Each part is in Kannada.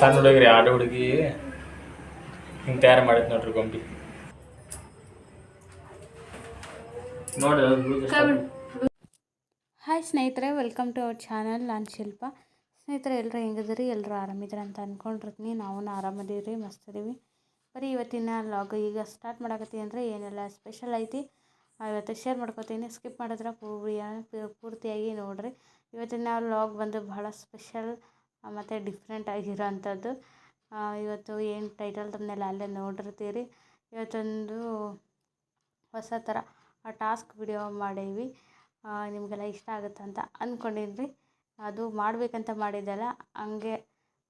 ಸಣ್ಣ ಹುಡುಗ್ರಿ ಆಡು ಹುಡುಗಿ ಹಿಂಗೆ ತಯಾರು ಮಾಡಿದ್ ನೋಡ್ರಿ ಗೊಂಬಿ. ನೋಡಿ ಹಾಯ್ ಸ್ನೇಹಿತರೆ ವೆಲ್ಕಮ್ ಟು ಅವರ್ ಚಾನಲ್ ನಾನು ಶಿಲ್ಪ. ಸ್ನೇಹಿತರೆ ಎಲ್ಲರೂ ಹೆಂಗಿದ್ರಿ ಎಲ್ಲರೂ ಆರಾಮಿದ್ರಿ ಅಂತ ಅಂದ್ಕೊಂಡಿರ್ತೀನಿ ನಾವು ಆರಾಮದೀವಿ ರೀ ಮಸ್ತ್ ಇದೀವಿ ಬರೀ ಇವತ್ತಿನ ಲಾಗ್ ಈಗ ಸ್ಟಾರ್ಟ್ ಮಾಡಕತ್ತೀನಿ ಅಂದರೆ ಏನೆಲ್ಲ ಸ್ಪೆಷಲ್ ಐತಿ ಇವತ್ತು ಶೇರ್ ಮಾಡ್ಕೊತೀನಿ. ಸ್ಕಿಪ್ ಮಾಡಿದ್ರೆ ಪೂರ್ತಿ ಪೂರ್ತಿಯಾಗಿ ನೋಡಿರಿ. ಇವತ್ತಿನ ಲಾಗ್ ಬಂದು ಬಹಳ ಸ್ಪೆಷಲ್ ಮತ್ತು ಡಿಫ್ರೆಂಟ್ ಆಗಿರೋಂಥದ್ದು ಇವತ್ತು ಏನು ಟೈಟಲ್ ತಮ್ಮನೆಲ್ಲ ಅಲ್ಲೇ ನೋಡಿರ್ತೀರಿ. ಇವತ್ತೊಂದು ಹೊಸ ಥರ ಟಾಸ್ಕ್ ವಿಡಿಯೋ ಮಾಡೀವಿ. ನಿಮಗೆಲ್ಲ ಇಷ್ಟ ಆಗುತ್ತೆ ಅಂತ ಅಂದ್ಕೊಂಡಿದ್ರಿ ಅದು ಮಾಡಬೇಕಂತ ಮಾಡಿದ್ದಲ್ಲ, ಹಂಗೆ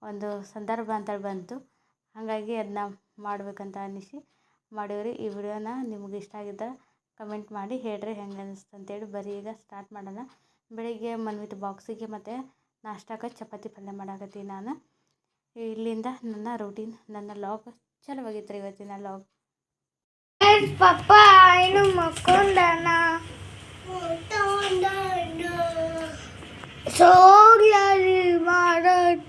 ಒಂದು ಸಂದರ್ಭ ಅಂತ ಬಂತು. ಹಾಗಾಗಿ ಅದನ್ನ ಮಾಡಬೇಕಂತ ಅನ್ನಿಸಿ ಮಾಡೀವ್ರಿ. ಈ ವಿಡಿಯೋನ ನಿಮ್ಗೆ ಇಷ್ಟ ಆಗಿದ್ದ ಕಮೆಂಟ್ ಮಾಡಿ ಹೇಳ್ರಿ ಹೆಂಗೆ ಅನಿಸ್ತು ಅಂತೇಳಿ. ಬರೀ ಈಗ ಸ್ಟಾರ್ಟ್ ಮಾಡೋಣ. ಬೆಳಿಗ್ಗೆ ಮನ್ವಿತ್ ಬಾಕ್ಸಿಗೆ ಮತ್ತು ನಾಷ್ಟಕ್ಕೆ ಚಪಾತಿ ಪಲ್ಯ ಮಾಡಾಕತ್ತೀನಿ ನಾನು. ಇಲ್ಲಿಂದ ನನ್ನ ರೂಟೀನ್ ನನ್ನ ಲಾಗ್ ಚಲೋವಾಗಿತ್ತು ರೀ ಇವತ್ತಿನ ಲಾಗ್ ಪಪ್ಪ ಏನು ಮಕ್ಕೊಂಡಣ್ಣ ಸೋಗ್ಲಾರಿ ಮಾಡೋದ್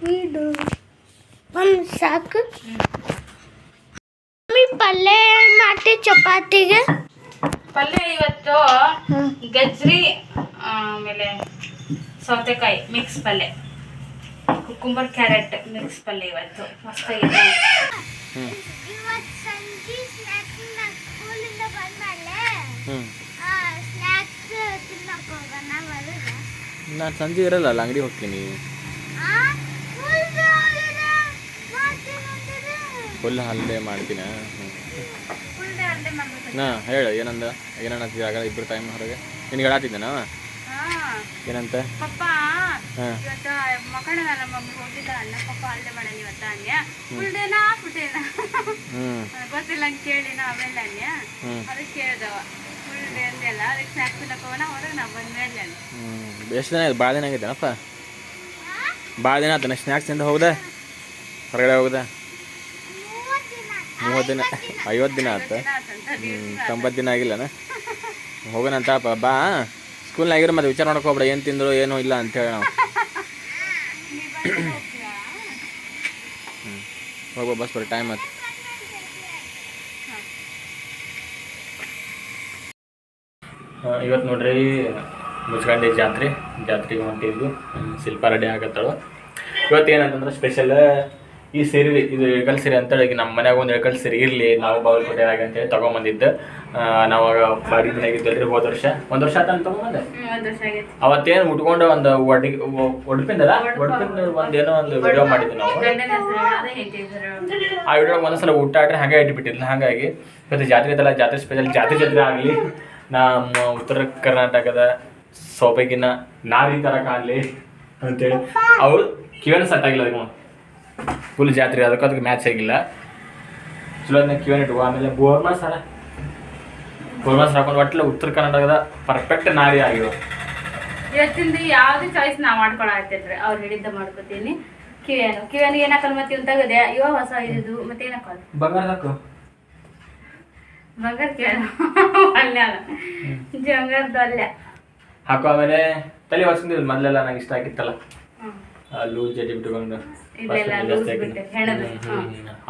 ಒಂದು ಸಾಕು. ಮಮ್ಮಿ ಪಲ್ಯ ಮಾಡಿ ಮಾಡ್ತಿ ಚಪಾತಿಗೆ? ಪಲ್ಯ ಇವತ್ತು ಗಜ್ರಿ ಆಮೇಲೆ ಸೌತೆಕಾಯಿ ಮಿಕ್ಸ್ ಪಲ್ಯ ಕುಕ್ಕುಂಬರ್ ಕ್ಯಾರೆಟ್ ಮಿಕ್ಸ್ ಪಲ್ಯ ಇವತ್ತು. ಮಸ್ತಾಗಿದೆ ನಾನು ಸಂಜೆ ಇರಲ್ಲ ಅಲ್ಲ ಅಂಗಡಿ ಹೋಗ್ತೀನಿ. ಫುಲ್ ಹಲ್ಲೆ ಮಾಡ್ತೀನಿ? ಹಾಂ ಹೇಳು ಏನಂದ ಆಗ ಇಬ್ಬರು ಟೈಮ್ ಹೊರಗೆ? ನಿನಗೆ ಹೇಳತ್ತಿದ್ದೆ ನಾವು ಏನಂತ? ಪಪ್ಪ ಇವತ್ತು ಮಕ್ಕಳ ನಮ್ಮ ಮಮ್ಮಿ ಹೋಗಿದ್ದ ಅಣ್ಣ ಪಪ್ಪ ಅಲ್ಲೇ ಮಾಡಲಿ ಇವತ್ತ ಅನ್ಯ. ಫುಲ್ ಡೇನಾ ಫುಲ್ ಡೇನಾ ಹ್ಞೂ ಗೊತ್ತಿಲ್ಲ ಅಂತ ಕೇಳಿನ ಆಮೇಲೆ ಅನ್ಯ. ಅದಕ್ಕೆ ಕೇಳ್ದವ. ಫುಲ್ ಡೇ ಅಂದೆಲ್ಲ ಅದಕ್ಕೆ ಸ್ನ್ಯಾಕ್ಸ್ ತಿನ್ನಕೋನ ಹೊರಗೆ ನಾ ಬಂದ್ಮೇಲೆ ಎಷ್ಟು ದಿನ ಆಯ್ತು? ಭಾಳ ದಿನ ಆಗಿದ್ದೇನಪ್ಪ? ಭಾಳ ದಿನ ಆಯ್ತು ಸ್ನ್ಯಾಕ್ಸ್ ತಿಂದು ಹೋಗ್ದೆ? ಹೊರಗಡೆ ಹೋಗ್ದೆ? ಮೂವತ್ತು ದಿನ ಐವತ್ತು ದಿನ ಆಯ್ತು. ಹ್ಞೂ ತೊಂಬತ್ತು ದಿನ ಆಗಿಲ್ಲನ? ಹೋಗೋಣ ಅಂತಪ್ಪ ಬಾ. ಸ್ಕೂಲ್ನಾಗಿರೋ ಮತ್ತೆ ವಿಚಾರ ಮಾಡಕ್ಕೆ ಹೋಗ್ಬೇಡ, ಏನು ತಿಂದ್ರು, ಏನೂ ಇಲ್ಲ ಅಂತೇಳಿ ನಾವು. ಹ್ಞೂ ಬಸ್ ಬರ್ರಿ ಟೈಮ್ ಆಯ್ತು. ಇವತ್ತು ನೋಡ್ರಿ, ಮುಚ್ಕಂಡಿ ಜಾತ್ರೆ. ಜಾತ್ರೆಗೆ ಹೊಂಟಿದ್ವಿ. ಶಿಲ್ಪ ರೆಡಿ ಆಗತ್ತಳು. ಇವತ್ತು ಏನಂತಂದ್ರೆ ಸ್ಪೆಷಲ್ ಈ ಸೀರೆ ಇದು ಇಳಕಲ್ ಸೀರೆ ಅಂತೇಳಿ ನಮ್ಮ ಮನ್ಯಾಗ ಒಂದು ಇಳಕಲ್ ಸೀರೆ ಇರಲಿ ನಾವು ಬಾಗಲಕೋಟೆಯಾಗ ಅಂತೇಳಿ ತೊಗೊಂಬಂದಿದ್ದು. ನಾವು ಬಾಡಿ ದಿನ ಆಗಿದ್ದಲ್ರಿ ಹೋದ ವರ್ಷ. ಒಂದು ವರ್ಷ ಆತ ತೊಗೊಂಬಂದೆ ಅವತ್ತೇನು ಉಟ್ಕೊಂಡು ಒಂದು ಒಡಿ ಒಡ್ಪಿಂದಲ್ಲ? ಒಡ್ಪಿಂದ ಒಂದು ಏನೋ ಒಂದು ವಿಡಿಯೋ ಮಾಡಿದ್ವಿ ನಾವು. ಆ ವಿಡಿಯೋ ಒಂದ್ಸಲ ಊಟ ಆಡ್ರೆ ಹಾಗೆ ಇಟ್ಬಿಟ್ಟಿಲ್ಲ ಹಾಗಾಗಿ. ಮತ್ತೆ ಜಾತ್ರೆ ಇದೆಲ್ಲ ಜಾತ್ರೆ ಸ್ಪೆಷಲ್ ಜಾತ್ರೆ ಜಾತ್ರೆ ಆಗಲಿ. ನಮ್ಮ ಉತ್ತರ ಕರ್ನಾಟಕದ ಸೊಬಗಿನ ನಾರಿ ತರಕ ಕಾಣಲಿ ಅಂತೇಳಿ ಅವ್ರು ಕಿವನ ಸೆಟ್ ಆಗಿಲ್ಲ ಅದಕ್ಕೆ. ಫುಲ್ ಜಾತ್ರೆ ಅದಕ್ಕೆ ಅದಕ್ಕೆ ಮ್ಯಾಚ್ ಆಗಿಲ್ಲ. ಚಲೋ ಅದನ್ನ ಕ್ಯೂ ಇಟ್ಕೋ ಆಮೇಲೆ ಬೋರ್ಮಾ ಸರ ಬೋರ್ಮಾ ಸರ್ ಹಾಕೊಂಡು ಒಟ್ಟಲ್ಲಿ ಉತ್ತರ ಕರ್ನಾಟಕದ ಪರ್ಫೆಕ್ಟ್ ನಾರಿ ಆಗಿರೋ. ಇವತ್ತಿಂದ ಯಾವುದೇ ಚಾಯ್ಸ್ ನಾ ಮಾಡ್ಕೊಳತ್ತಿದ್ರೆ ಅವ್ರು ಹೇಳಿದ್ದ ಮಾಡ್ಕೊತೀನಿ. ಕಿವಿಯನ್ನು ಕಿವಿಯನ್ನು ಏನಕ್ಕ ಹಾಕಲ್ ಮತ್ತೆ ಇವ್ ತಗದೆ? ಇವ ಹೊಸ ಇದು ಮತ್ತೆ ಏನಕ್ಕ ಹಾಕೋದು ಬಂಗಾರ ಹಾಕು ಬಂಗಾರ ಕೇಳ ಅಲ್ಲ ಅಲ್ಲ. ಜಂಗಾರದ್ದು ಅಲ್ಲ. ಹಾಕು ಆಮೇಲೆ ತಲೆ ಹೊಸ್ಕೊಂಡಿಲ್ಲ ಮೊದಲೆಲ್ಲ ನಂಗೆ ಇಷ್ಟ ಆಗಿತ್ತಲ್ಲ. ಲೂಸ್ ಜಡಿ ಬಿಟ್ಕೊಂಡು.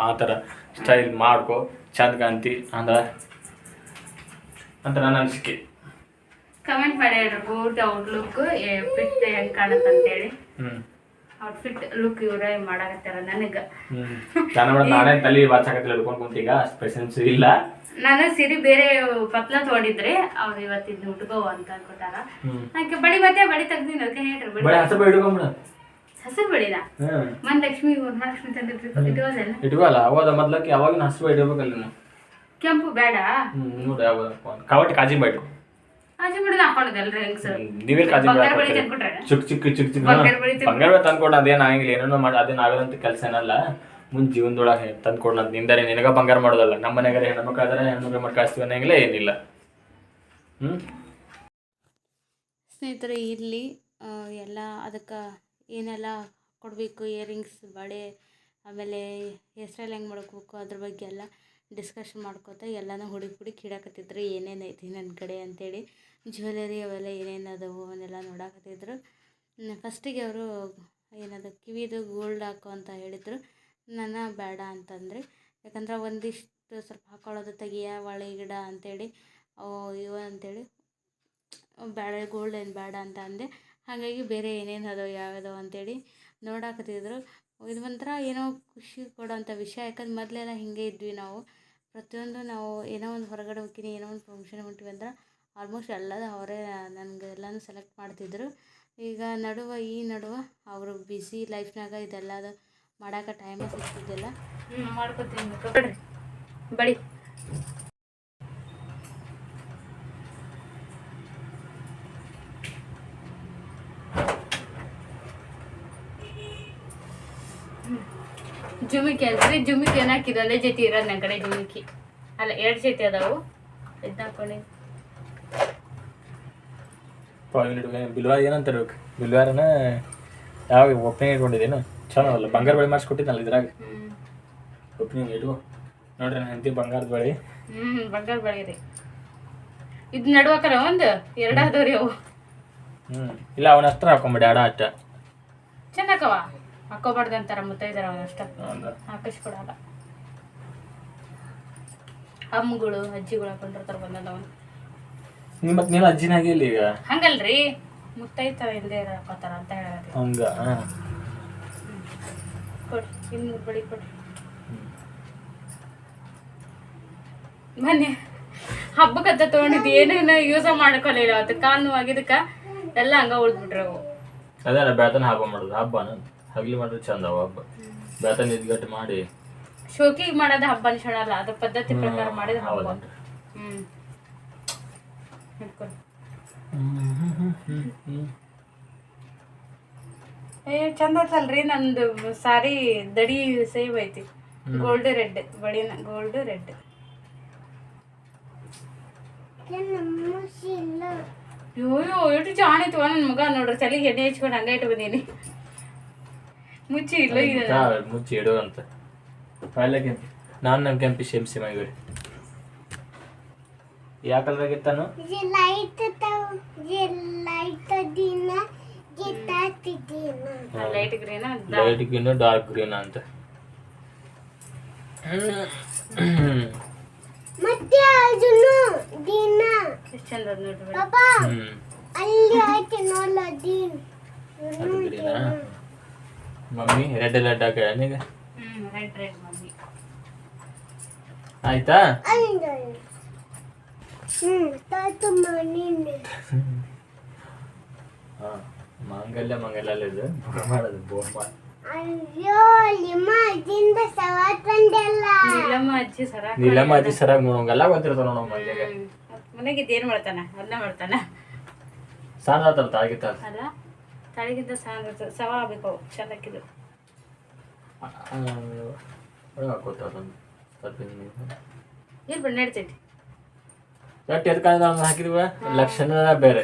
ಆ ಥರ ಸ್ಟೈಲ್ ಮಾಡ್ಕೊ ಚಂದ ಕಾಂತಿ ಅಂದ್ರೆ ಅಂತ ನನ್ನ ಅನಿಸಿಕೆ. ಕಮೆಂಟ್ ಮಾಡಿ ಹೇಳ್ರಿ ಪೂರ್ತಿ ಔಟ್ಲುಕ್ ಫಿಟ್ ಹೆಂಗ್ ಕಾಣುತ್ತೆ ಅಂತೇಳಿ ಅವ್ರ ಔಟ್ಫಿಟ್ ಲುಕ್ ಇವ್ರೇ ಮಾಡಾಕತ್ತಾರ ನನಗ. ಚೆನ್ನಾಗಿ ನಾನೇ ತಲೆ ವಾಚಾಕತ್ತಿಲ್ಲ ಹಿಡ್ಕೊಂಡು ಕುಂತೀಗ ಸ್ಪೆಷನ್ಸ್ ಇಲ್ಲ. ನಾನು ಸಿರಿ ಬೇರೆ ಪತ್ಲ ತಗೊಂಡಿದ್ರೆ ಅವ್ರು ಇವತ್ತಿದ್ ಉಟ್ಕೋ ಅಂತ ಅನ್ಕೊತಾರ ನಂಗೆ ಬಡಿ ಮತ್ತೆ ಬಡಿ ತೆಗ್ದಿನ ಅದಕ್ಕೆ ಹೇಳ್ರಿ ಬಡಿ ಹಸ ಹಿಡ್ಕೊಂಬಿಡ. ಹಸಿರು ಮನ್ ಲಕ್ಷ್ಮಿ ವರಮಹಾಲಕ್ಷ್ಮಿ ತಂದಿರ್ಬೇಕು ಇಟ್ಕೋದೇನ ಇಟ್ಕೋಲ್ಲ ಅವಾಗ ಮೊದ್ಲಕ್ಕೆ ಯಾವಾಗ ಹಸು ಇಡಬೇಕಲ್ಲ ನೀನು ಕೆಂಪು ಬೇಡ. ನೋಡಿ ಯಾವಾಗ ಕವಟ್ ಕಾಜಿ ಬಾಯ್ಡು ಕಾಜಿ ಬಿಡೋದು ಹಾಕೊಳ್ಳೋದಲ್ರಿ ಹೆಂಗ್ ಸರ್ ನೀವೇ ಕಾಜಿ ಚಿಕ್ಕ ಚಿಕ್ಕ ಚಿಕ್ಕ ಚಿಕ್ಕ ಬಂಗಾರ ತಂದ್ಕೊಡ ಅದೇನು ಆಗಂಗಿಲ್ಲ ಏನೇನೋ ಮಾಡಿ ಅದೇನು ಆಗದಂತ ಕೆಲಸ ಏನಲ್ಲ. ಮುಂದೆ ಜೀವನದೊಳಗೆ ತಂದ್ಕೊಡ್ಲ. ನಿಂದರೆ ನಿನಗ ಬಂಗಾರ ಮಾಡೋದಲ್ಲ. ನಮ್ಮ ಮನೆಗಾರ ಹೆಣ್ಮಕ್ಳು ಆದ್ರೆ ಹೆಣ್ಮಕ್ಳು ಮಾಡಿ ಕಳಿಸ್ತೀವಿ ಅನ್ನಂಗಿಲ್ಲ ಏನಿಲ್ಲ. ಹ್ಞೂ ಸ್ನೇಹಿತರೆ ಇಲ್ಲಿ ಎಲ್ಲ ಅದಕ್ಕೆ ಏನೆಲ್ಲ ಕೊಡಬೇಕು ಇಯರಿಂಗ್ಸ್ ಬಳೆ, ಆಮೇಲೆ ಹೆಸ್ರಲ್ಲಿ ಹೆಂಗೆ ಮಾಡ್ಕೋಬೇಕು, ಅದ್ರ ಬಗ್ಗೆ ಎಲ್ಲ ಡಿಸ್ಕಷನ್ ಮಾಡ್ಕೋತ ಎಲ್ಲನೂ ಹುಡುಕಿ ಹುಡುಕಿ ಇಡಾಕತ್ತಿದ್ರು ಏನೇನು ಐತಿ ನನ್ನ ಕಡೆ ಅಂತೇಳಿ. ಜ್ಯುವೆಲರಿ ಅವೆಲ್ಲ ಏನೇನು ಅದಾವು ಅವನ್ನೆಲ್ಲ ನೋಡಾಕತ್ತಿದ್ರು. ಫಸ್ಟಿಗೆ ಅವರು ಏನದು ಕಿವಿದು ಗೋಲ್ಡ್ ಹಾಕು ಅಂತ ಹೇಳಿದರು. ನನ್ನ ಬೇಡ ಅಂತಂದರೆ. ಯಾಕಂದ್ರೆ ಒಂದಿಷ್ಟು ಸ್ವಲ್ಪ ಹಾಕೊಳ್ಳೋದು, ತೆಗಿಯ ಒಳ್ಳೆ ಗಿಡ ಅವು ಇವು ಅಂತೇಳಿ. ಬೇಡ ಗೋಲ್ಡ್ ಏನು ಬೇಡ ಅಂತ ಅಂದೆ. ಹಾಗಾಗಿ ಬೇರೆ ಏನೇನು ಅದಾವೆ ಯಾವ್ಯಾವ ಅಂತೇಳಿ ನೋಡಾಕತ್ತಿದ್ರು. ಇದು ಒಂಥರ ಏನೋ ಖುಷಿ ಕೊಡೋಂಥ ವಿಷಯ, ಯಾಕಂದ್ರೆ ಮೊದಲೆಲ್ಲ ಹಿಂಗೆ ಇದ್ವಿ ನಾವು. ಪ್ರತಿಯೊಂದು ನಾವು ಏನೋ ಒಂದು ಹೊರಗಡೆ ಹೋಗ್ತೀನಿ, ಏನೋ ಒಂದು ಫಂಕ್ಷನ್ ಹೊಂಟಿವಿ ಅಂದ್ರೆ ಆಲ್ಮೋಸ್ಟ್ ಎಲ್ಲದ ಅವರೇ ನನಗೆ ಎಲ್ಲನೂ ಸೆಲೆಕ್ಟ್ ಮಾಡ್ತಿದ್ರು. ಈಗ ನಡುವೆ ಈ ನಡುವೆ ಅವರು ಬಿಸಿ ಲೈಫ್ನಾಗ ಇದೆಲ್ಲದು ಮಾಡೋಕೆ ಟೈಮ್ ಸಿಗ್ತಿದ್ದಿಲ್ಲ. ಮಾಡ್ಕೊತೀನಿ ಬಡಿ. ಜುಮಿಕಿ ಅಲ್ರಿ ಜುಮಿಕಿ ಏನು ಹಾಕಿದ್ದು ಒಂದೇ ಜೊತೆ ಇರೋದು ನನ್ನ ಕಡೆ ಜುಮಿಕಿ. ಅಲ್ಲ ಎರಡು ಜೊತೆ ಅದಾವು. ಇದನ್ನ ಹಾಕೊಂಡು. ಬಿಲ್ವಾರ ಏನಂತಾರೆ? ಬಿಲ್ವಾರನ ಯಾವಾಗ ಒಪ್ಪಿಗೆ ಇಟ್ಕೊಂಡಿದ್ದೇನು? ಚಲೋ ಅಲ್ಲ ಬಂಗಾರ ಬಳಿ ಮಾಡಿಸ್ಕೊಟ್ಟಿದ್ನಲ್ಲ ಇದ್ರಾಗ. ಒಪ್ಪಿಗೆ ಇಟ್ಕೊ. ನೋಡ್ರಿ ನನ್ನ ಹೆಂಡತಿ ಬಂಗಾರದ ಬಳಿ. ಹ್ಞೂ ಬಂಗಾರ ಬಳಿ ರೀ. ಇದು ನಡುವಕರ ಒಂದು? ಎರಡು ಅದಾವ್ರಿ ಅವು. ಹ್ಞೂ ಇಲ್ಲ ಅವನ ಹತ್ರ ಹಾಕೊಂಬಿಡಿ ಆಡ ಅಟ್ಟ ಚೆನ್ನಾಗವ ಹಾಕೋಬಾರ್ದು ಅಂತಾರ ಮುತ್ತೈದರ ಅವನಷ್ಟ ಹಾಕಿಸ್ಕೊಡಲ್ಲ. ಅಮ್ಮಗಳು ಅಜ್ಜಿಗಳು ಹಾಕೊಂಡಿರ್ತಾರ ಬಂದದವನು ನೀ ಮತ್ತೆ ನೀನು ಅಜ್ಜಿನಾಗೆ ಇಲ್ಲ ಈಗ? ಹಂಗಲ್ರಿ ಮುತ್ತೈತ ಹಿಂದೆ ಹಾಕೋತಾರ ಅಂತ ಹೇಳಿ ಹಂಗ ಕೊಡಿ ಇನ್ನು ಬಳಿ ಕೊಡಿ. ಮೊನ್ನೆ ಹಬ್ಬಕ್ಕಂತ ತಗೊಂಡಿದ್ದು ಏನೇನು ಯೂಸ ಮಾಡ್ಕೊಲಿಲ್ಲ ಅವತ್ತು ಕಾನು ಆಗಿದ್ದಕ್ಕ ಎಲ್ಲ ಹಂಗ ಉಳ್ದ್ಬಿಟ್ರು ಅವು. ಅದೇ ಬೆಳತನ ಹಬ್ಬ ಮಾಡೋದು ಹಬ್ಬನ ಹಗ್ಲಿ ಮಾಡಿದ್ರೆ ಚಂದ ಅವ ಹಬ್ಬ ಬೇತನ ಇದ್ಗಟ್ಟು ಮಾಡಿ. ಶೋಕಿಗೆ ಮಾಡೋದು ಹಬ್ಬ ಅನ್ಸೋಣಲ್ಲ ಅದ್ರ ಪದ್ಧತಿ ಪ್ರಕಾರ ಮಾಡಿದ ಹಬ್ಬ. ಹ್ಮ್. ಏ ಚಂದ ನಂದು ಸಾರಿ ದಡಿ ಸೇವ್ ಐತಿ. ಗೋಲ್ಡ್ ರೆಡ್ ಬಡಿನ ಗೋಲ್ಡ್ ರೆಡ್ ಅಯ್ಯೋ ಎಷ್ಟು ಚಾಣಿತ್ವ ನನ್ನ ಮಗ ನೋಡ್ರಿ ತಲೆಗೆ ಎಣ್ಣೆ ಹಚ್ಕೊಂಡು ಹಂಗೆ ಇಟ್ಟು ಬಂದೀನಿ ಮುಚ್ಚಿ ಇಡ್ಲು ಮುಚ್ಚಿ ಇಡು ಅಂತ. ಅಲ್ಲ ಕೆಂಪಿ. ನಾನು ನಮ್ಮ ಕೆಂಪಿ ಶೇಮ್ ಸೇಮ್ ಆಗಿವ್ರಿ ಯಾವ ಕಲರ್ ಆಗಿತ್ತಾನು ಲೈಟ್ ಗ್ರೀನ್ ಡಾರ್ಕ್ ಗ್ರೀನ್ ಅಂತ. ಮತ್ತೆ ಅದನ್ನು ದಿನ. ಎಷ್ಟು ಚಂದ ನೋಡ್ರಿ. ಅಲ್ಲಿ ಆಯ್ತು ನೋಡಲ್ಲ ದಿನ. ಮಮ್ಮಿ ರೆಡ್ ರೆಡ್ ಹಾಕ ಈಗ ಹ್ಮ್ ರೆಡ್ ರೆಡ್ ಮಮ್ಮಿ. ಆಯ್ತಾ? ಮಂಗಲ್ಯ ಮಂಗಲ್ಯ ಇದು. ಮಾಡೋದು ಬೋರ್ ಮಾಡಿ ನೀಲಮ್ಮ ಅಜ್ಜಿ ಸರ ನೀಲಮ್ಮ ಅಜ್ಜಿ ಸರಾಗ್ ನೋಡೋಂಗೆಲ್ಲ ಗೊತ್ತಿರ್ತಾವ ನೋಡೋ ಮಂದಿಗೆ ಮನೆಗಿದ್ದು ಏನು ಮಾಡ್ತಾನ? ಅದನ್ನ ಮಾಡ್ತಾನ? ಆತಲ್ಲ ತಾಗಿತ್ತ ಅಲ್ಲ? ತಳಗಿಂತ ಸಣ್ಣ ಸವ ಆಗ್ಬೇಕು ಅವು ಚಂದ ಹಾಕಿದ್ದು ಒಳಗೆ ಹಾಕೋತಾವ ಅದೊಂದು ಸ್ವಲ್ಪ ಇಲ್ಲಿ ಬಣ್ಣ ನಡ್ತೈತಿ. ಎಟ್ಟು ಎದ್ಕೊಂಡು ಅವ್ನು ಹಾಕಿದ್ವ ಲಕ್ಷಣ ಬೇರೆ.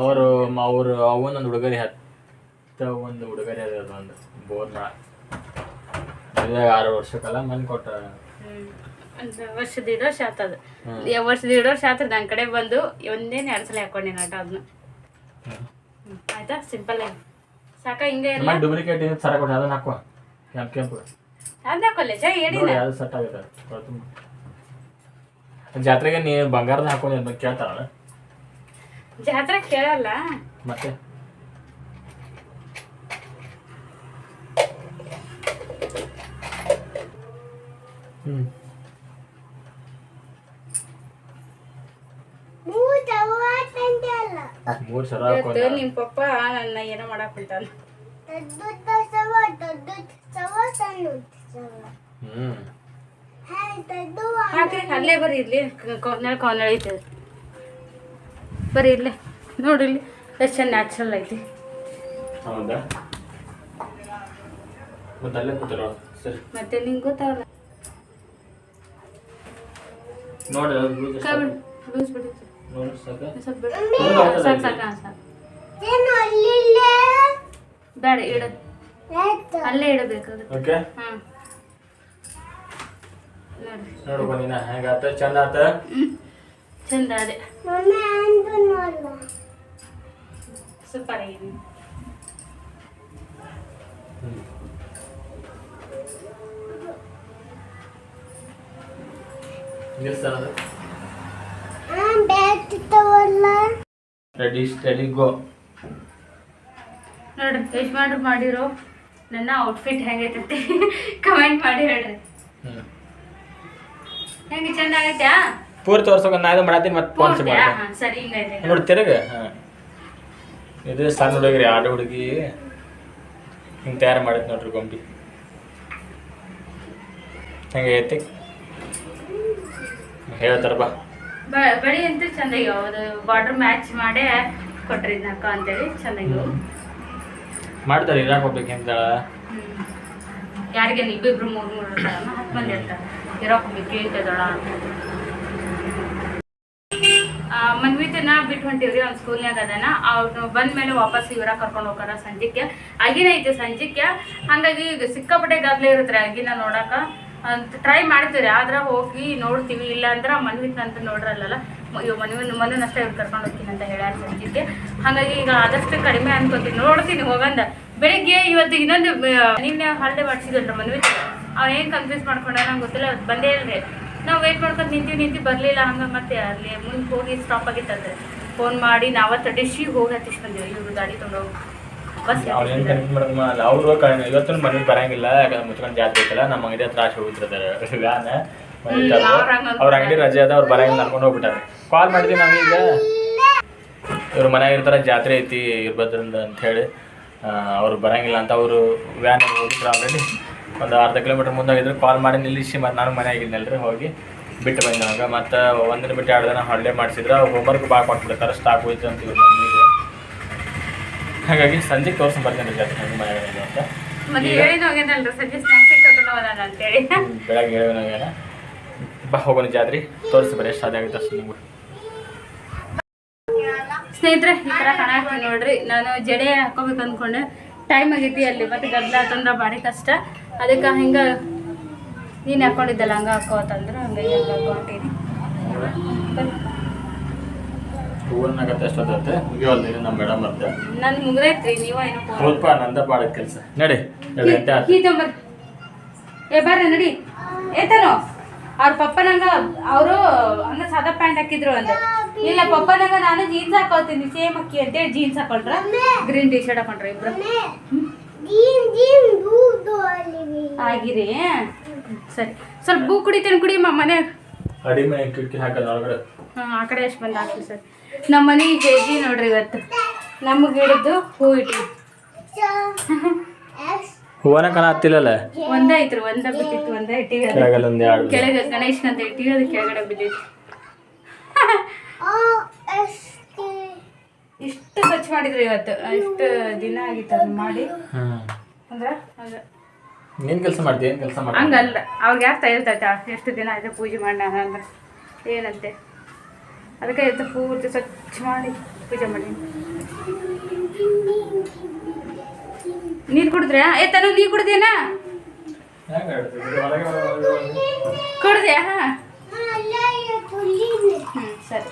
ಅವರು ಅವರು ಅವನೊಂದು ಹುಡುಗರಿ ಹತ್ತ ಒಂದು ಹುಡುಗರಿ ಅದ ಒಂದು? ಬೋರ್ ಮಾಡ ಮದುವೆ ಆರು ವರ್ಷಕ್ಕೆಲ್ಲ ಮನೆ ಕೊಟ್ಟ ವರ್ಷ ಎರಡು ವರ್ಷ ಆತದ. ವರ್ಷದ ಎರಡು ವರ್ಷ ಆತದ ನನ್ನ ಕಡೆ ಬಂದು ಒಂದೇನು ಎರಡು ಸಲ ಹಾಕೊಂಡಿ ನಾಟ ಅದನ್ನ. ಆಯ್ತಾ? ಸಿಂಪಲ್ ಆಗಿ. ಸಾಕ ಹಿಂಗೆ ಎಲ್ಲ? ಡೂಪ್ಲಿಕೇಟ್ ಇದೆ ಸರ ಕೊಡಿ ಅದನ್ನ ಹಾಕುವ. ಕೆಂಪು ಕೆಂಪು ಅದನ್ನ ಹಾಕೊಲ್ಲ ಜೈ ನೋಡಿ ಅದು ಸೆಟ್ ಆಗುತ್ತೆ ಜಾತ್ರೆಗೆ ನೀ ಬಂಗಾರದ ಹಾಕೊಂಡು ಕೇಳ್ತಾರಲ್ಲ? ಜಾತ್ರೆ ಕೇಳಲ್ಲ. ಮತ್ತೆ? ಹ್ಮ್. ಮೂರು ಇವತ್ತು ನಿಮ್ಮ ಪಪ್ಪ ನನ್ನ ಏನೋ ಮಾಡಕ್ ಹೊಂಟಾನ. ಹ್ಮ್. ಹಾಕ್ರಿ ಅಲ್ಲೇ ಬರ್ರಿ ಇರ್ಲಿ. ಕೌನಳ ಕೌನಳ ಐತೆ ಬರ್ರಿ ಇರ್ಲಿ. ನೋಡಿ ಇಲ್ಲಿ ಎಷ್ಟು ಚಂದ ನ್ಯಾಚುರಲ್ ಐತಿ. ಹೌದಾ? ಮತ್ತೆ ಅಲ್ಲೇ ಕೂತಿರೋ ಸರಿ. ಮತ್ತೆ ನಿಂಗೆ ಗೊತ್ತಾಗಲ್ಲ. ನೋಡಿ ಲೂಸ್ ಬಿಡಿ ಬೇಡ ಇಡು. ಅಲ್ಲೇ ಇಡಬೇಕು ಓಕೆ. ನೋಡು. ಬಂದಿನ ಹೆಂಗಾತ? ಚಂದ ಆತ ಚಂದ ಸೂಪರ್ ಆಗಿದೆ. ನಿಲ್ಸ್ತಾರ ರೆಡಿ ಸ್ಟಡಿ ಗೋ ನೋಡ್ರಿ ಯಜಮಾನ್ರು ಮಾಡಿರೋ ನನ್ನ ಔಟ್ಫಿಟ್ ಹೆಂಗೈತೈತಿ? ಕಮೆಂಟ್ ಮಾಡಿ ಹೇಳ್ರಿ. ಹ್ಞೂ ಹೆಂಗೆ ಚಂದ ಆಗೈತ್ಯಾ ಪೂರ್ತಿ ತೋರ್ಸೋಕೆ ನಾನು ಮಾಡತ್ತೀನಿ ಮತ್ತೆ ಫೋನ್? ಮಾಡ್ತೀನಿ. ಹಾ, ಸರಿ ಹಿಂಗೈತೆ ನೋಡಿ ತಿರುಗ. ಹಾಂ. ಇದು ಸಣ್ಣ ಹುಡುಗ್ರಿ ಆಡ ಹುಡುಗಿ. ಹಿಂಗೆ ತಯಾರು ಮಾಡೈತೆ ನೋಡ್ರಿ ಗೊಂಬಿ. ಹೆಂಗೈತಿ? ಐತಿ ಹೇಳ್ತಾರ ಬ- ಬಳಿ ಅಂತ ಚೆಂದಾಗಿ ಅದು ಬಾರ್ಡರ್ ಮ್ಯಾಚ್ ಮಾಡೇ ಕೊಟ್ರಿ ಅಕ್ಕ ಅಂತೇಳಿ ಚಂದಾಗ್ಯಾವ ಮಾಡ್ತಾರೆ ಇರಾಕ್ ಹೋಗ್ಬೇಕು ಅಂತ ಹ್ಮ್. ಯಾರಿಗೆ ಇಬ್ಬಿಬ್ರು ಮೂರು ಮೂರು ಇರ್ತಾರಲ್ಲ ಹತ್ತು ಮಂದಿ ಇರ್ತಾರೆ ಇರಾಕ್ ಹೋಗ್ಬೇಕು ಕೇಳ್ತಿದ್ದಾಳ ಮನ್ವಿತನ ಬಿಟ್ಟು ಹೊಂಟಿವ್ರಿ ಅವ್ನ ಸ್ಕೂಲ್ನಾಗ ಅದನ್ನ ಅವ್ನು ಬಂದ ಮೇಲೆ ವಾಪಸ್ ಇವರ ಕರ್ಕೊಂಡು ಹೋಗಾರ ಸಂಜಿಕ್ಕೆ. ಆಗಿನ ಐತೆ ಸಂಜಿಕ್ಕೆ. ಹಂಗಾಗಿ ಈಗ ಸಿಕ್ಕಾಪಟ್ಟೆ ಗದ್ಲೆ ಇರುತ್ತೆ ಆಗಿನ ನೋಡಾಕ. ಟ್ರೈ ಮಾಡ್ತೀವಿ ಆದ್ರೆ ಹೋಗಿ ನೋಡ್ತೀವಿ. ಇಲ್ಲ ಅಂದ್ರೆ ಮನವಿ ಅಂತ ನೋಡ್ರಲ್ಲ ಇವ್ ಮನ್ವಿನ ಮನನ್ ಅಷ್ಟೇ ಇವ್ರು ಕರ್ಕೊಂಡು ಹೋಗ್ತೀನಿ ಅಂತ ಹೇಳ್ಯಾರ ಸಂಜಿಗೆ ಹಾಗಾಗಿ ಈಗ ಆದಷ್ಟು ಕಡಿಮೆ ಅನ್ಕೋತೀನಿ. ನೋಡ್ತೀನಿ ಹೋಗಂದ. ಬೆಳಿಗ್ಗೆ ಇವತ್ತು ಇನ್ನೊಂದು ನಿನ್ನೆ ಹಾಲಿಡೇ ಮಾಡಿಸಿದ್ರಲ್ಲ ಮನ್ವಿತ್? ಅವ್ನು ಏನು ಕನ್ಫ್ಯೂಸ್ ಮಾಡ್ಕೊಂಡ ನಂಗೆ ಗೊತ್ತಿಲ್ಲ. ಬಂದೇ ಇಲ್ರಿ. ನಾವು ವೇಟ್ ಮಾಡ್ಕೊಂಡು ನಿಂತೀವಿ ನಿಂತಿ ಬರಲಿಲ್ಲ. ಹಂಗೆ ಮತ್ತೆ ಅಲ್ಲಿ ಮುಂದೆ ಹೋಗಿ ಸ್ಟಾಪ್ ಆಗಿತ್ತಂದ್ರೆ ಫೋನ್ ಮಾಡಿ ನಾವತ್ತು ಡಿಶ್ಶಿಗೆ ಹೋಗಿ ಹತ್ತಿಸ್ಕೊಂಡೀವಿ ಇವರು ಗಾಡಿ ತೊಗೊಂಡು ಬಸ್ ಅವ್ರು ಏನು ಕನೆಕ್ಟ್ ಮಾಡೋದು ಮಾಡಲ್ಲ ಅವರು ಇವತ್ತು ಮನೆಗೆ ಬರಂಗಿಲ್ಲ ಯಾಕಂದ್ರೆ ಮುಚ್ಕೊಂಡು ಜಾತ್ರೆ ಐತಲ್ಲ ನಮ್ಮ ಅಂಗಡಿ ಹತ್ರ ಆಶೆ ಹೋಗ್ತಿರ್ತಾರೆ ವ್ಯಾನ್ ಅವ್ರ್ ಅಂಗಡಿ ರಜೆ ಅದ ಅವ್ರು ಬರಂಗಿಲ್ಲ ಅನ್ಕೊಂಡು ಹೋಗ್ಬಿಟ್ಟಾರೆ. ಕಾಲ್ ಮಾಡಿದ್ವಿ ನಾವೀಗ. ಇವ್ರ ಮನ್ಯಾಗ ಇರ್ತಾರೆ ಜಾತ್ರೆ ಐತಿ ಇರ್ಬೋದ್ರಿಂದ ಅಂತ ಹೇಳಿ. ಅವ್ರು ಬರಂಗಿಲ್ಲ ಅಂತ ಅವರು ವ್ಯಾನ್ ಹೋಗಿದ್ರು ಆಲ್ರೆಡಿ ಒಂದು ಅರ್ಧ ಕಿಲೋಮೀಟ್ರ್ ಮುಂದೆ ಹೋಗಿದ್ರು ಕಾಲ್ ಮಾಡಿ ನಿಲ್ಲಿಸಿ ಮತ್ತು ನಾನು ಮನೆಯಾಗಿದ್ದೆಲ್ರಿ ಹೋಗಿ ಬಿಟ್ಟು ಬಂದೆ ನಂಗೆ ಮತ್ತು ಒಂದಿನ ಬಿಟ್ಟು ಎರಡು ದಿನ ಹಾಲಿಡೇ ಮಾಡಿಸಿದ್ರೆ ಹೋಮ್ವರ್ಕ್ ಭಾಳ ಕೊಟ್ಬಿಡ್ತಾರೆ ಸ್ಟಾಕ್ ಹೋಯ್ತು ಅಂತ ಇವ್ರು ಮಮ್ಮಿಗೆ ಹಾಗಾಗಿ ಸಂಜೆ ತೋರ್ಸಿ ಬರ್ತೀನಿ ಜಾಸ್ತಿ ಮನೆಯಾಗ ಅಂತ. ಮತ್ತೆ ಹೇಳಿದ ಹೋಗ್ಯದಲ್ರಿ ಸಂಜೆ ಸ್ನ್ಯಾಕ್ಸ್ ಕರ್ಕೊಂಡು ಹೋಗೋಣ ಅಂತೇಳಿ. ಹ್ಮ್, ಬೆಳಗ್ಗೆ ಹೇಳಿ ಬಾ ಹೋಗೋಣ ಜಾತ್ರೆ. ತೋರಿಸಿ ಬರೀ ಎಷ್ಟು ಆಗುತ್ತೆ ಅಷ್ಟು ನಿಮ್ಗೆ. ಸ್ನೇಹಿತರೆ ಈ ಥರ ಕಾಣಾಕ್ತೀನಿ ನೋಡ್ರಿ. ನಾನು ಜಡೆ ಹಾಕೋಬೇಕು ಅಂದ್ಕೊಂಡೆ ಟೈಮ್ ಆಗೈತಿ ಅಲ್ಲಿ ಮತ್ತೆ ಗದ್ದಲ ಆತಂದ್ರೆ ಭಾರಿ ಕಷ್ಟ. ಅದಕ್ಕೆ ಹಿಂಗೆ ನೀನು ಹಾಕೊಂಡಿದ್ದಲ್ಲ ಹಂಗೆ ಹಾಕೋ ಅಂತಂದ್ರೆ ಹಂಗಾಗಿ ಹಂಗೆ ನಮ್ಮ ಮೇಡಮ್ ಅಂತ ನನ್ ಮುಗ್ದೈತ್ರಿ ನೀವು ಏನೋ ಫೋನ್ ಹೋದ್ಪ ನಂದ ಬಾಳದ ಕೆಲಸ. ನಡಿ. ಎರಡು ಗಂಟೆ ಆಯ್ತು ಕೀ ತೊಂಬರ್ ಏ ಬರ್ರಿ ನಡಿ. ಏತನೋ? ಅವ್ರ ಪಪ್ಪನಂಗ ಅವರು ಹಂಗ ಸಾದಾ ಪ್ಯಾಂಟ್ ಹಾಕಿದ್ರು ಅಂದ. ಇಲ್ಲ ಪಪ್ಪನಂಗ ನಾನು ಜೀನ್ಸ್ ಹಾಕೋತೀನಿ ಸೇಮ್ ಅಕ್ಕಿ ಅಂತೇಳಿ ಜೀನ್ಸ್ ಹಾಕೊಂಡ್ರ ಗ್ರೀನ್ ಟಿ ಶರ್ಟ್ ಹಾಕೊಂಡ್ರ ಇಬ್ರು. ಆಗಿರಿ. ಸರಿ. ಸ್ವಲ್ಪ ಬೂ ಕುಡಿತೇನೆ ಕುಡಿ ಮನೆ ಅಡಿಮೆ ಕಿಟಕಿ ಹಾಕಲ್ಲ ಒಳಗಡೆ. ಹಾಂ ಆ ಕಡೆ ಎಷ್ಟು ಬಂದು ಹಾಕಿ ಸರ್. ನಮ್ಮ ಮನೆ ಜೇಜಿ ನೋಡ್ರಿ ಇವತ್ತು. ನಮ್ಮ ಗಿಡದ್ದು ಹೂ ಇಟ್ಟು ಹೂವನ ಕಣ ಹತ್ತಿಲ್ಲಲ್ಲ? ಒಂದೇ ಐತ್ರಿ ಒಂದೇ ಬಿಟ್ಟಿತ್ತು ಒಂದೇ ಇಟ್ಟಿವಿ ಅದು. ಕೆಳಗಲ್ಲ ಒಂದು ಎರಡು ಕೆಳಗೆ ಗಣೇಶ್ ಅಂತ ಇಟ್ಟಿವಿ ಅದು ಕೆಳಗಡೆ ಬಿದ್ದೈತಿ ಓ ಎಸ್ ಟಿ ಇಷ್ಟು ಸ್ವಚ್ಛ ಮಾಡಿದ್ರು ಇವತ್ತು. ಇಷ್ಟು ದಿನ ಆಗಿತ್ತು ಅದನ್ನ ಮಾಡಿ. ಅಂದ್ರೆ ನೀನು ಕೆಲಸ ಮಾಡ್ತೀಯ? ಏನು ಕೆಲಸ ಹಂಗಲ್ಲ. ಅವ್ರಿಗೆ ಯಾರು ತೈಲ್ತೈತ ಎಷ್ಟು ದಿನ ಆಯ್ತು ಪೂಜೆ ಮಾಡ ಅಂದ್ರೆ ಏನಂತೆ. ಅದಕ್ಕೆ ಇವತ್ತು ಪೂರ್ತಿ ಸ್ವಚ್ಛ ಮಾಡಿ ಪೂಜೆ ಮಾಡಿ. ನೀರು ಕುಡಿದ್ರೆ? ಏ ತನು ನೀರು ಕುಡ್ದೇನಾ ಕುಡ್ದೆ ಹಾ ಒಳಗೆ ಕುಡ್ದ್ಯಾ? ಹಾಂ. ಅಲ್ಲೇ ಹ್ಞೂ ಸರಿ.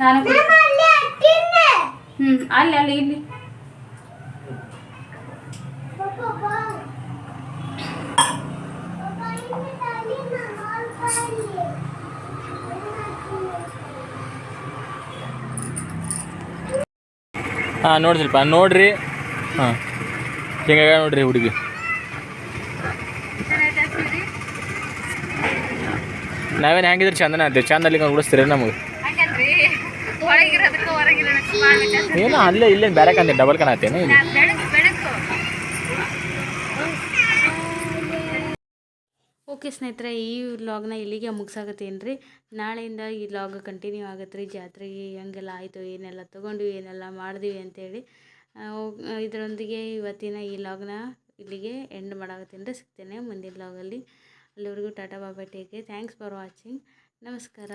ನಾನು ಹ್ಞೂ ಅಲ್ಲಿ ಅಲ್ಲಿ ಇಲ್ಲಿ ಪಾಪ ಬಾ ಪಾಪ ಇಲ್ಲಿ ತಾಲಿನ ಹಾಲ್ ಕಾಲಿ ಹಾಂ ನೋಡಿ ಸ್ವಲ್ಪ ನೋಡ್ರಿ. ಹಾಂ. ಹಿಂಗೆ ನೋಡ್ರಿ ಹುಡುಗಿ. ನಾವೇನು ಹೆಂಗಿದ್ರೆ ಚಂದನ ಅಂತೀವಿ ಚಂದ ಅಲ್ಲಿ ಉಳಿಸ್ತೀರಿ ನಮಗೆ? ಏನೋ ಅಲ್ಲೇ ಇಲ್ಲೇ ಬೇರೆ ಕಂದೆ ಡಬಲ್ ಕನ್ ಆತೇನು ಓಕೆ ಸ್ನೇಹಿತರೆ, ಈ ವ್ಲಾಗ್ನ ಇಲ್ಲಿಗೆ ಮುಗಿಸಾಗತ್ತೇನು ರೀ ನಾಳೆಯಿಂದ ಈ ವ್ಲಾಗ್ ಕಂಟಿನ್ಯೂ ಆಗತ್ತೆ ರೀ ಜಾತ್ರೆಗೆ ಹೆಂಗೆಲ್ಲ ಆಯಿತು, ಏನೆಲ್ಲ ತೊಗೊಂಡ್ವಿ, ಏನೆಲ್ಲ ಮಾಡಿದ್ವಿ ಅಂತೇಳಿ ಇದರೊಂದಿಗೆ ಇವತ್ತಿನ ಈ ವ್ಲಾಗ್ನ ಇಲ್ಲಿಗೆ ಎಂಡ್ ಮಾಡಾಕತ್ತೀನಿ ರೀ ಸಿಗ್ತೇನೆ ಮುಂದಿನ ವ್ಲಾಗಲ್ಲಿ ಅಲ್ಲಿವರೆಗೂ ಟಾಟಾ ಬಾಬಾ ಟೇಕೆ ಥ್ಯಾಂಕ್ಸ್ ಫಾರ್ ವಾಚಿಂಗ್ ನಮಸ್ಕಾರ.